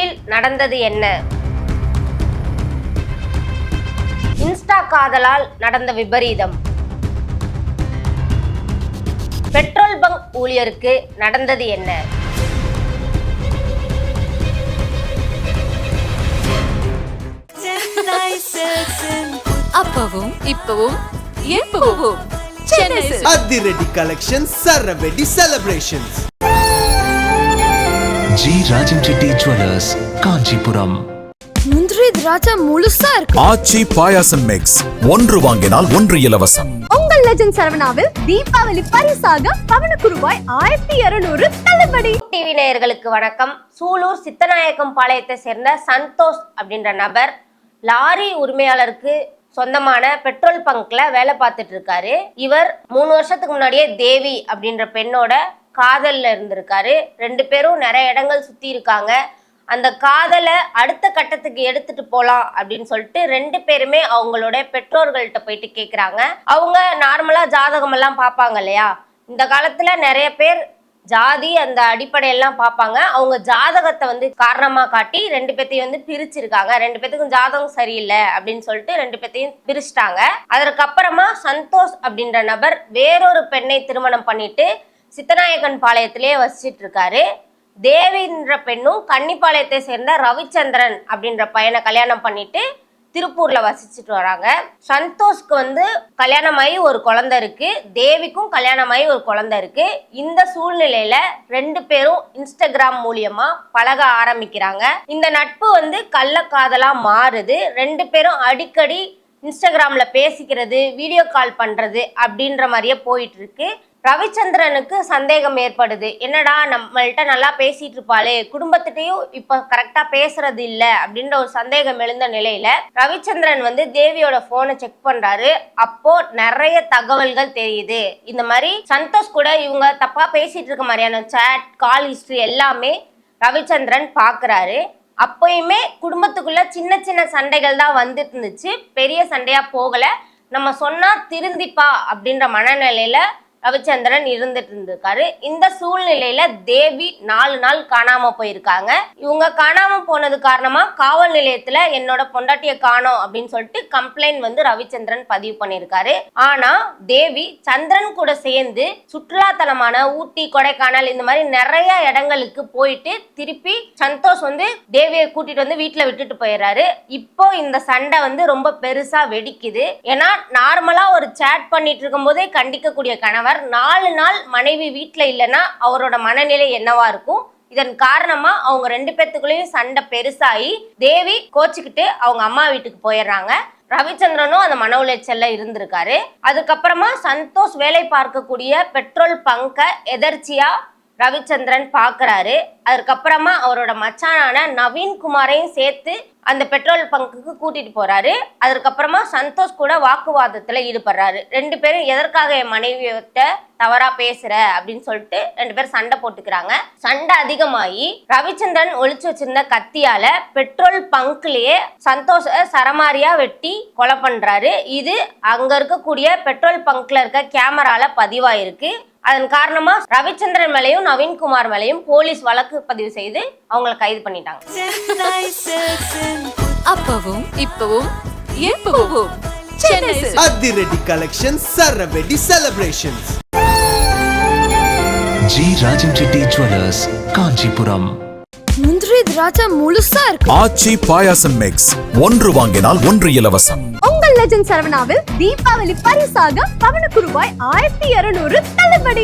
ஊரில் நடந்தது என்ன? இன்ஸ்டா காதலால் நடந்த விபரீதம். பெட்ரோல் பங்க் ஊழியருக்கு நடந்தது என்ன? அப்பவும் இப்பவும் எப்பவும் சென்னை. அதிரடி collection சரவெடி celebrations. G Rajan Reddy jewellers Kanchipuram. முந்திரி திராட்சை முழுசா இருக்கு. ஆச்சி பாயாசம் மிக்ஸ் ஒன்று வாங்கினால் ஒன்று இலவசம். உங்கள் லெஜண்ட் சரவணாவில் தீபாவளி பரிசாக பவனுக்கு ரூபாய் ஆயிரத்தி இருநூறு தள்ளுபடி. டிவி நேயர்களுக்கு வணக்கம். சூலூர் சித்தநாயக்கம் பாளையத்தை சேர்ந்த சந்தோஷ் அப்படின்ற நபர் லாரி உரிமையாளருக்கு சொந்தமான பெட்ரோல் பங்க்ல வேலை பார்த்துட்டு இருக்காரு. இவர் மூணு வருஷத்துக்கு முன்னாடியே தேவி அப்படின்ற பெண்ணோட காதலில் இருந்திருக்காரு. ரெண்டு பேரும் நிறைய இடங்கள் சுற்றி இருக்காங்க. அந்த காதலை அடுத்த கட்டத்துக்கு எடுத்துட்டு போகலாம் அப்படின்னு சொல்லிட்டு ரெண்டு பேருமே அவங்களோட பெற்றோர்கள்ட்ட போயிட்டு கேட்குறாங்க அவங்க நார்மலாக ஜாதகமெல்லாம் பார்ப்பாங்க இல்லையா? இந்த காலத்தில் நிறைய பேர் ஜாதி அந்த அடிப்படையெல்லாம் பார்ப்பாங்க. அவங்க ஜாதகத்தை வந்து காரணமாக காட்டி ரெண்டு பேத்தையும் வந்து பிரிச்சிருக்காங்க. ரெண்டு பேத்துக்கும் ஜாதகம் சரியில்லை அப்படின்னு சொல்லிட்டு ரெண்டு பேத்தையும் பிரிச்சிட்டாங்க. அதற்கப்புறமா சந்தோஷ் அப்படின்ற நபர் வேறொரு பெண்ணை திருமணம் பண்ணிட்டு சித்தநாயக்கன் பாளையத்திலே வசிச்சிட்டு இருக்காரு தேவின்ற பெண்ணும் கன்னிப்பாளையத்தை சேர்ந்த ரவிச்சந்திரன் அப்படின்ற பையனை கல்யாணம் பண்ணிட்டு திருப்பூர்ல வசிச்சுட்டு வராங்க. சந்தோஷ்க்கு வந்து கல்யாணமாகி ஒரு குழந்தை இருக்கு. தேவிக்கும் கல்யாணமாகி ஒரு குழந்தை இருக்கு. இந்த சூழ்நிலையில ரெண்டு பேரும் இன்ஸ்டாகிராம் மூலியமா பழக ஆரம்பிக்கிறாங்க. இந்த நட்பு வந்து கள்ளக்காதலா மாறுது. ரெண்டு பேரும் அடிக்கடி இன்ஸ்டாகிராம்ல பேசிக்கிறது வீடியோ கால் பண்றது அப்படின்ற மாதிரியே போயிட்டு இருக்கு. ரவிச்சந்திரனுக்கு சந்தேகம் ஏற்படுது. என்னடா நம்மள்கிட்ட நல்லா பேசிட்டு இருப்பாளே குடும்பத்திட்டையும் இப்ப கரெக்டா பேசுறது இல்ல அப்படின்ற ஒரு சந்தேகம் எழுந்த நிலையில ரவிச்சந்திரன் வந்து தேவியோட போனை செக் பண்றாரு. அப்போ நிறைய தகவல்கள் தெரியுது. இந்த மாதிரி சந்தோஷ் கூட இவங்க தப்பா பேசிட்டு இருக்க மாதிரியான சேட் கால் ஹிஸ்டரி எல்லாமே ரவிச்சந்திரன் பாக்குறாரு. அப்பயுமே குடும்பத்துக்குள்ள சின்ன சின்ன சண்டைகள் தான் வந்துட்டு இருந்துச்சு. பெரிய சண்டையா போகல. நம்ம சொன்னா திருந்திப்பா அப்படின்ற மனநிலையில ரவிச்சந்திரன் இருந்துட்டு இருந்திருக்காரு இந்த சூழ்நிலையில தேவி நாலு நாள் காணாம போயிருக்காங்க. இவங்க காணாம போனது காரணமா காவல் நிலையத்துல என்னோட பொண்டாட்டிய காணோம் அப்படின்னு சொல்லிட்டு கம்ப்ளைண்ட் வந்து ரவிச்சந்திரன் பதிவு பண்ணியிருக்காரு. ஆனா தேவி சந்திரன் கூட சேர்ந்து சுற்றுலாத்தலமான ஊட்டி கொடைக்கானல் இந்த மாதிரி நிறைய இடங்களுக்கு போயிட்டு திருப்பி சந்தோஷ் வந்து தேவியை கூட்டிட்டு வந்து வீட்டுல விட்டுட்டு போயிடுறாரு. இப்போ இந்த சண்டை வந்து ரொம்ப பெருசா வெடிக்குது. ஏன்னா நார்மலா ஒரு சேட் பண்ணிட்டு இருக்கும்போதே கண்டிக்கக்கூடிய கணவர் நாலு நாள் மனைவி வீட்டில் இல்லைன்னா அவரோட மனநிலை என்னவா இருக்கும்? இதன் காரணமா அவங்க ரெண்டு பேர்த்துக்குள்ளேயும் சண்டை பெருசாகி தேவி கோச்சிக்கிட்டு அவங்க அம்மா வீட்டுக்கு போயிடுறாங்க. ரவிச்சந்திரனும் அந்த மன உளைச்சல்ல இருந்திருக்காரு. அதுக்கப்புறமா சந்தோஷ் வேலை பார்க்கக்கூடிய பெட்ரோல் பங்கை எதர்ச்சியா ரவிச்சந்திரன் பார்க்குறாரு அதுக்கப்புறமா அவரோட மச்சானான நவீன்குமாரையும் சேர்த்து அந்த பெட்ரோல் பங்குக்கு கூட்டிட்டு போறாரு. அதுக்கப்புறமா சந்தோஷ் கூட வாக்குவாதத்துல ஈடுபடுறாரு. ரெண்டு பேரும் எதற்காக என் மனைவியத்தை தவறா பேசுற அப்படின்னு சொல்லிட்டு ரெண்டு பேரும் சண்டை போட்டுக்கிறாங்க. சண்டை அதிகமாகி ரவிச்சந்திரன் ஒழிச்சு வச்சிருந்த கத்தியால பெட்ரோல் பங்க்லயே சந்தோஷ சரமாரியா வெட்டி கொலை பண்றாரு. இது அங்க இருக்கக்கூடிய பெட்ரோல் பங்க்ல இருக்க கேமரால பதிவாயிருக்கு. அதன் காரணமா ரவிச்சந்திரன் மேலையும் நவீன்குமார் மேலையும் போலீஸ் வழக்கு பதிவு செய்து அவங்கள கைது பண்ணிட்டாங்க. அப்பவும் இப்பவும் எப்பவும் சென்னை சில்க்ஸ். அதிரடி collection சரவெடி celebrations G Rajan Reddy jewellers Kanchipuram. முந்திரி திராட்சை முழுசா இருக்கு. ஆச்சி பாயாசம் மிக்ஸ் ஒன்று வாங்கினால் ஒன்று இலவசம். லெஜண்ட் சரவணாவில் தீபாவளி பரிசாக பவனுக்கு ரூபாய் ஆயிரத்தி இருநூறு தள்ளுபடி.